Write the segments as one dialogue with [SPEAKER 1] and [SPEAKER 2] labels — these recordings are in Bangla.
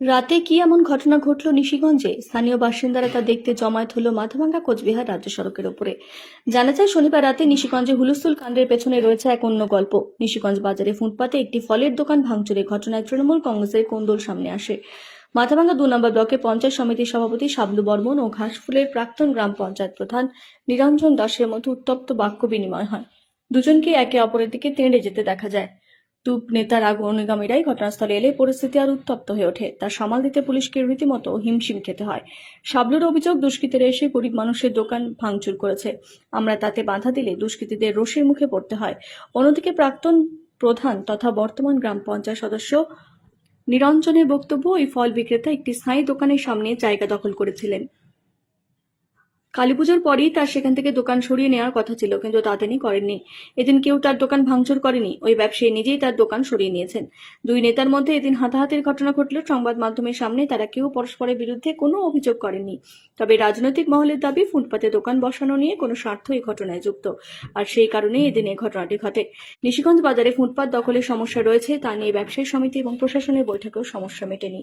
[SPEAKER 1] রাতে কি এমন ঘটনা ঘটল নিশিগঞ্জে? স্থানীয় বাসিন্দারা তা দেখতে জমায়েত হলো মাথাভাঙ্গা কোচবিহার রাজ্য সড়কের ওপরে। জানা যায়, শনিবার রাতে নিশিগঞ্জে হুলস্থুল কাণ্ডের পেছনে রয়েছে এক অন্য গল্প। নিশিগঞ্জ বাজারে ফুটপাতে একটি ফলের দোকান ভাঙচুরে ঘটনায় তৃণমূল কংগ্রেসের কোন্দল সামনে আসে। মাথাভাঙ্গা দু নম্বর ব্লকে পঞ্চায়েত সমিতির সভাপতি শাবলু বর্মন ও ঘাসফুলের প্রাক্তন গ্রাম পঞ্চায়েত প্রধান নিরঞ্জন দাসের মধ্যে উত্তপ্ত বাক্য বিনিময় হয়। দুজনকে একে অপরের দিকে তেড়ে যেতে দেখা যায়। টুপ নেতার অনুগামীরাই ঘটনাস্থলে এলে পরিস্থিতি আর উত্তপ্ত হয়ে ওঠে। তা সামাল দিতে পুলিশকে রীতিমতো হিমশিম খেতে হয়। শাবলুর অভিযোগ, দুষ্কৃতীরা এসে গরিব মানুষের দোকান ভাঙচুর করেছে। আমরা তাতে বাধা দিলে দুষ্কৃতীদের রোষের মুখে পড়তে হয়। অন্যদিকে প্রাক্তন প্রধান তথা বর্তমান গ্রাম পঞ্চায়েত সদস্য নিরঞ্জনের বক্তব্য, ওই ফল বিক্রেতা একটি স্থায়ী দোকানের সামনে জায়গা দখল করেছিলেন। কালীপুজোর পরেই তার সেখান থেকে দোকান সরিয়ে নেওয়ার কথা ছিল, কিন্তু তা তিনি করেননি। এদিন কেউ তার দোকান ভাঙচুর করেনি, ওই ব্যবসায়ী নিজেই তার দোকান সরিয়ে নিয়েছেন। দুই নেতার মধ্যে এদিন হাতাহাতির ঘটনা ঘটলেও সংবাদ মাধ্যমের সামনে তারা কেউ পরস্পরের বিরুদ্ধে কোনো অভিযোগ করেননি। তবে রাজনৈতিক মহলের দাবি, ফুটপাতে দোকান বসানো নিয়ে কোনো স্বার্থ এই ঘটনায় যুক্ত। আর সেই কারণেই এদিন এই ঘটনাটি ঘটে। নিশিগঞ্জ বাজারে ফুটপাত দখলের সমস্যা রয়েছে, তা নিয়ে ব্যবসায়ী সমিতি এবং প্রশাসনের বৈঠকেও সমস্যা মেটেনি।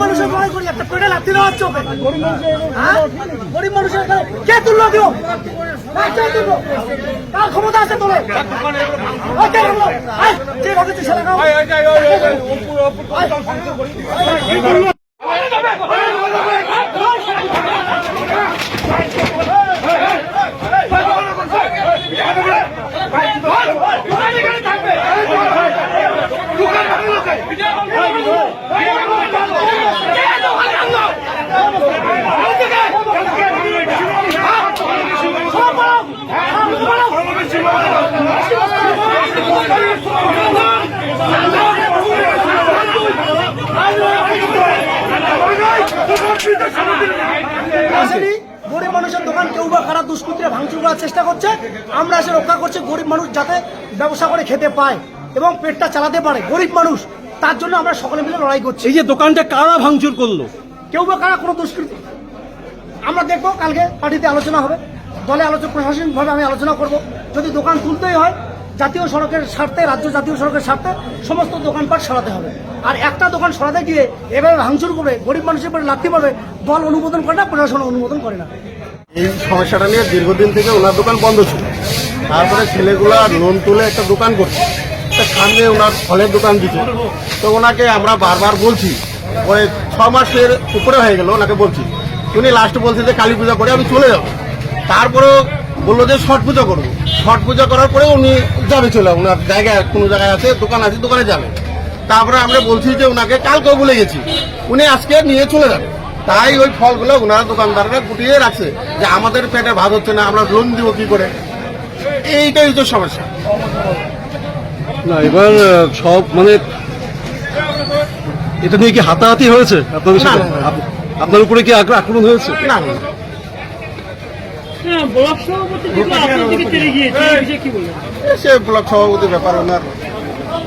[SPEAKER 2] মানুষের একটা পেটে লাথি দেওয়া হচ্ছে হ্যাঁ? গরিব মানুষের কে তুললো দিল হ্যাঁ, কে তুললো কার ক্ষমতা আছে? এই, যে গরিব মানুষের দোকান কেউ বা খারাপ দুষ্কৃতীরা ভাঙচুর করার চেষ্টা করছে। আমরা এসে রক্ষা করছি গরিব মানুষ যাতে ব্যবসা করে খেতে পায় এবং পেটটা চালাতে পারে। গরিব মানুষ তার জন্য আমরা সকলে মিলে লড়াই করছি।
[SPEAKER 3] এই যে দোকানটা কারা ভাঙচুর করল?
[SPEAKER 2] কেউ বা কারা কোনো দুষ্কৃতি? আমরা দেখব কালকে পার্টিতে আলোচনা হবে। দলে আলোচনা প্রশাসনিকভাবে আমি আলোচনা করব। যদি দোকান তুলতেই হয়, জাতীয় সড়কের স্বার্থে, রাজ্য জাতীয় সড়কের স্বার্থে সমস্ত দোকানপাট সরাতে হবে। আর একটা দোকান সরাতে গিয়ে এভাবে ভাঙচুর করে গরিব মানুষের উপরে লাথি পাবে দল অনুমোদন করে না, প্রশাসন অনুমোদন করে না।
[SPEAKER 4] এই সমস্যাটা নিয়ে দীর্ঘদিন থেকে ওনার দোকান বন্ধ ছিল। তারপরে ছেলেগুলা লোন তুলে একটা দোকান করছে। সামনে ওনার ফলের দোকান দিচ্ছে তো ওনাকে আমরা বারবার বলছি, ওই ছ মাসের উপরে হয়ে গেল ওনাকে বলছি। উনি লাস্টে বলছে যে কালী পূজা করে আমি চলে যাব। তারপরেও বলল যে ছট পুজো করব। ছট পুজো করার পরে উনি যাবে চলে ওনার জায়গায় কোনো জায়গায় আছে দোকান আছে দোকানে যাবে। তারপরে আমরা বলছি যে ওনাকে কালকেও বলে গেছি। উনি আজকে নিয়ে চলে যাবে। তাই ওই ফলগুলো ওনারা দোকানদাররা গুটিয়ে রাখছে যে আমাদের পেটে ভাত হচ্ছে না আমরা লোন দিব কি করে? এইটাই তো সমস্যা।
[SPEAKER 3] না এবার সব মানে এটা নিয়ে কি হাতাহাতি হয়েছে আপনাদের সাথে? আপনার উপরে কি আক্র- আক্রমণ হয়েছে?
[SPEAKER 4] না। সে ব্লক সভাপতির ব্যাপার ওনার।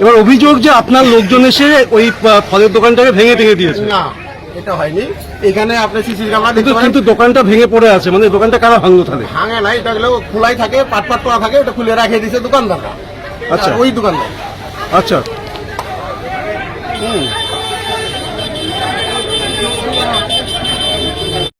[SPEAKER 3] এবার অভিযোগ যে আপনার লোকজন এসে ওই ফলের দোকানটাকে ভেঙে ভেঙে দিয়েছে।
[SPEAKER 4] না এটা হয়নি। এখানে আপনি সিসি ক্যামেরা
[SPEAKER 3] কিন্তু
[SPEAKER 4] দেখতে
[SPEAKER 3] কিন্তু দোকানটা ভেঙে পড়ে আছে মানে দোকানটা কারা ভাঙলো তাহলে?
[SPEAKER 4] ভাঙে না এটা গেলেও খোলাই থাকে পাট পাট করা থাকে ওটা খুলে রাখিয়ে দিয়েছে দোকানদাররা।
[SPEAKER 3] আচ্ছা।
[SPEAKER 4] ওই দোকানদার।
[SPEAKER 3] আচ্ছা।
[SPEAKER 4] হুম।